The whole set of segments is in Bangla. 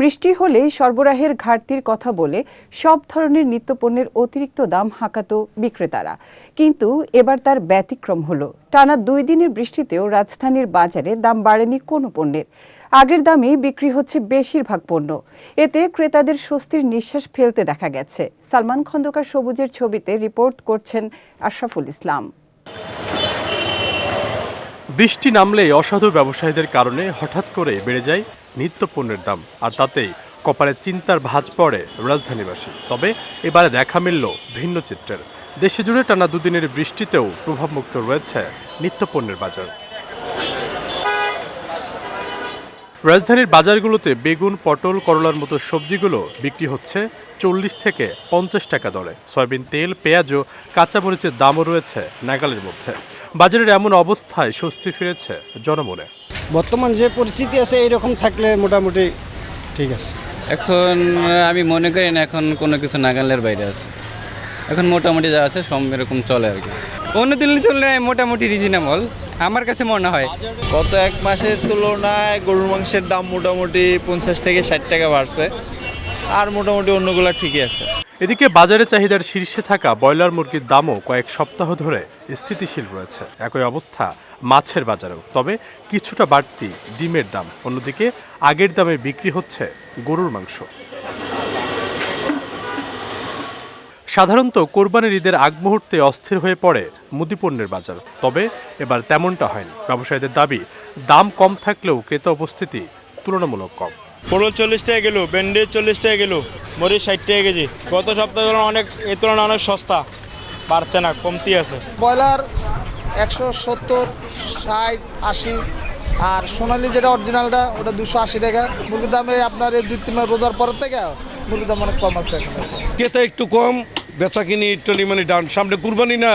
বৃষ্টি হলেই সরবরাহের ঘাটতির কথা বলে সব ধরনের নিত্যপণ্যের অতিরিক্ত দাম হাঁকাতো বিক্রেতারা। কিন্তু এবার তার ব্যতিক্রম হলো। টানা দুই দিনের বৃষ্টিতেও রাজধানীর বাজারে দাম বাড়েনি কোনো পণ্যের। আগের দামেই বিক্রি হচ্ছে বেশিরভাগ পণ্য। এতে ক্রেতাদের স্বস্তির নিঃশ্বাস ফেলতে দেখা গেছে। সালমান খন্দকার সবুজের ছবিতে রিপোর্ট করছেন আশরাফুল ইসলাম। বৃষ্টি নামলেই অসাধু ব্যবসায়ীদের কারণে হঠাৎ করে বেড়ে যায় নিত্য পণ্যের দাম। আর তাতেই কপালে চিন্তার ভাঁজ পড়ে রাজধানীবাসী। তবে এবারে দেখা মিলল ভিন্ন চিত্রের। দেশে জুড়ে টানা দুদিনের বৃষ্টিতেও প্রভাবমুক্ত রয়েছে নিত্য পণ্যের বাজার। রাজধানীর বাজারগুলোতে বেগুন, পটল, করলার মতো সবজিগুলো বিক্রি হচ্ছে চল্লিশ থেকে পঞ্চাশ টাকা দরে। সয়াবিন তেল, পেঁয়াজ ও কাঁচামরিচের দামও রয়েছে নাগালের মধ্যে। বাজারের এমন অবস্থায় স্বস্তি ফিরেছে জনমনে। বর্তমান যে পরিস্থিতি আছে এইরকম থাকলে মোটামুটি ঠিক আছে। এখন আমি মনে করি না এখন কোনো কিছু নাগালের বাইরে আছে। এখন মোটামুটি যা আছে সব এরকম চলে আর কি। অন্য দিনের তুলনায় মোটামুটি রিজনেবল আমার কাছে মনে হয়। গত এক মাসের তুলনায় গরুর মাংসের দাম মোটামুটি পঞ্চাশ থেকে ষাট টাকা বাড়ছে আর মোটামুটি অন্যগুলো ঠিকই আছে। এদিকে বাজারে চাহিদার শীর্ষে থাকা ব্রয়লার মুরগির দামও কয়েক সপ্তাহ ধরে স্থিতিশীল রয়েছে। একই অবস্থা মাছের বাজারেও। তবে কিছুটা বাড়তি ডিমের দাম। অন্যদিকে আগের দামে বিক্রি হচ্ছে গরুর মাংস। সাধারণত কোরবানির ঈদের আগ মুহূর্তে অস্থির হয়ে পড়ে মুদিপণ্যের বাজার। তবে এবার তেমনটা হয়নি। ব্যবসায়ীদের দাবি, দাম কম থাকলেও ক্রেতা উপস্থিতি তুলনামূলক কম। পটল চল্লিশ টাকা কিলো ভেন্ডি চল্লিশ টাকা কিলো মরিচ ষাট টাকা কেজি। গত সপ্তাহে অনেক এ তুলনায় অনেক সস্তা বাড়ছে না কমতি আছে। ব্রয়লার একশো সত্তর ষাট আশি আর সোনালি যেটা অরিজিনালটা ওটা দুশো আশি টাকা। মুরগির দামে আপনার এই দুই তিন মাস রোজার পরের থেকে মুরগির দাম অনেক কম আছে এখন। ক্রেতা একটু কম বেচা কিনি একটু মানে ডাউন সামনে কুরবানি না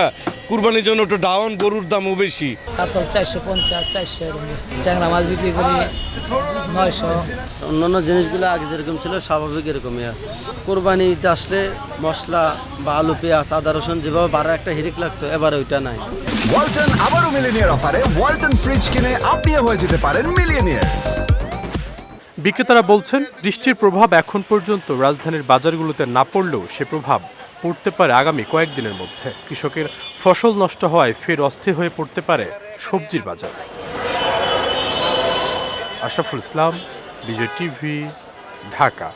কুরবানির জন্য একটু ডাউন গরুর দামও বেশি। কাতল চারশো পঞ্চাশ চারশো ট্যাংরা মাছ বিক্রি করি নয়শো। অন্যান্য জিনিসগুলো আগে যেরকম ছিল স্বাভাবিক এরকমই আছে। কোরবানিতে আসলে মশলা বা আলু পেঁয়াজ আদা রসুন যেভাবে বাড়ার একটা হিরিক লাগতো এবার ওইটা নাই। ওয়ালটন আবারও মিলিনিয়ার অফারে ওয়ালটন ফ্রিজ কিনে আপনিও হয়ে যেতে পারেন মিলিয়নিয়ার। বিক্রেতারা বলছেন, বৃষ্টির প্রভাব এখন পর্যন্ত রাজধানীর বাজারগুলোতে না পড়লেও সে প্রভাব পড়তে পারে আগামী কয়েকদিনের মধ্যে। কৃষকের ফসল নষ্ট হওয়ায় ফের অস্থির হয়ে পড়তে পারে সবজির বাজার। আশরাফুল ইসলাম, বিজয় টিভি, ঢাকা।